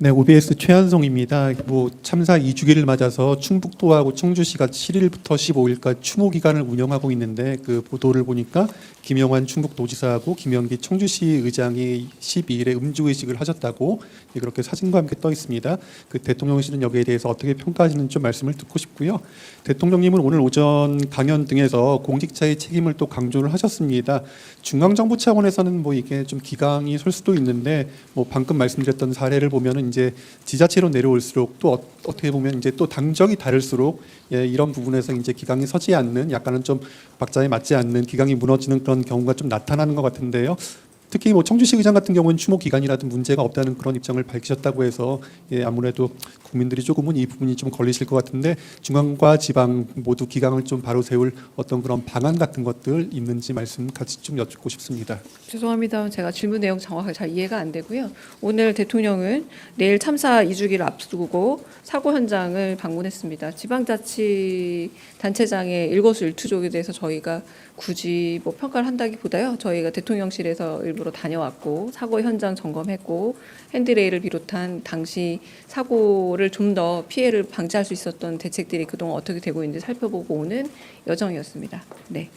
네, OBS 최한성입니다. 뭐 참사 2주기를 맞아서 충북도하고 청주시가 7일부터 15일까지 추모 기간을 운영하고 있는데 그 보도를 보니까 김영환 충북도지사하고 김영기 청주시 의장이 12일에 음주 의식을 하셨다고 예, 그렇게 사진과 함께 떠 있습니다. 그 대통령실은 여기에 대해서 어떻게 평가하시는지 좀 말씀을 듣고 싶고요. 대통령님은 오늘 오전 강연 등에서 공직자의 책임을 또 강조를 하셨습니다. 중앙 정부 차원에서는 뭐 이게 좀 기강이 설 수도 있는데 뭐 방금 말씀드렸던 사례를 보면은 이제 지자체로 내려올수록 또 어, 어떻게 보면 이제 또 당적이 다를수록 예, 이런 부분에서 이제 기강이 서지 않는 약간은 좀 박자에 맞지 않는 기강이 무너지는 그런 경우가 좀 나타나는 것 같은데요. 특히 뭐 청주시 의장 같은 경우는 추모 기간이라든 문제가 없다는 그런 입장을 밝히셨다고 해서 예, 아무래도 국민들이 조금은 이 부분이 좀 걸리실 것 같은데 중앙과 지방 모두 기강을 좀 바로 세울 어떤 그런 방안 같은 것들 있는지 말씀 같이 좀 여쭙고 싶습니다. 죄송합니다. 제가 질문 내용 정확하게 잘 이해가 안 되고요. 오늘 대통령은 내일 참사 2주기를 앞두고 사고 현장을 방문했습니다. 지방자치 단체장의 일거수일투족에 대해서 저희가 굳이 뭐 평가를 한다기보다요. 저희가 대통령실에서 일부러 다녀왔고 사고 현장 점검했고 핸드레일을 비롯한 당시 사고를 좀 더 피해를 방지할 수 있었던 대책들이 그동안 어떻게 되고 있는지 살펴보고 오는 여정이었습니다. 네.